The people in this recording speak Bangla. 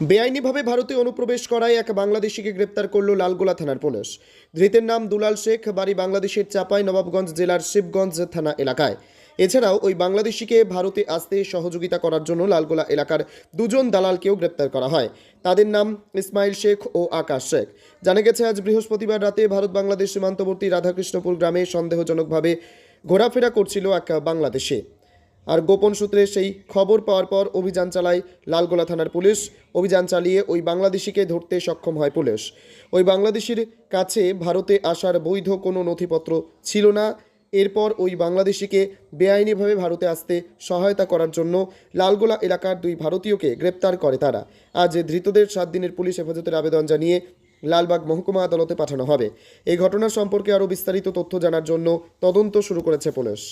বেআইনিভাবে ভারতে অনুপ্রবেশ করায় এক বাংলাদেশিকে গ্রেপ্তার করল লালগোলা থানার পুলিশ। ধৃতের নাম দুলাল শেখ, বাড়ি বাংলাদেশের চাপাই, নবাবগঞ্জ জেলার শিবগঞ্জ থানা এলাকায়। এছাড়াও ওই বাংলাদেশিকে ভারতে আসতে সহযোগিতা করার জন্য লালগোলা এলাকার দুজন দালালকেও গ্রেপ্তার করা হয়। তাদের নাম ইসমাইল শেখ ও আকাশ শেখ। জানা গেছে, আজ বৃহস্পতিবার রাতে ভারত বাংলাদেশ সীমান্তবর্তী রাধাকৃষ্ণপুর গ্রামে সন্দেহজনকভাবে ঘোরাফেরা করছিল এক বাংলাদেশি। আর গোপন সূত্রে সেই খবর পাওয়ার পর অভিযান চালায় লালগোলা থানার পুলিশ। অভিযান চালিয়ে ওই বাংলাদেশিকে ধরতে সক্ষম হয় পুলিশ। ওই বাংলাদেশির কাছে ভারতে আসার বৈধ কোনো নথিপত্র ছিল না। এরপর ওই বাংলাদেশিকে বেআইনিভাবে ভারতে আসতে সহায়তা করার জন্য লালগোলা এলাকার দুই ভারতীয়কে গ্রেপ্তার করে তারা। আজ ধৃতদের সাত দিনের পুলিশ হেফাজতের আবেদন জানিয়ে লালবাগ মহকুমা আদালতে পাঠানো হবে। এই ঘটনা সম্পর্কে আরও বিস্তারিত তথ্য জানার জন্য তদন্ত শুরু করেছে পুলিশ।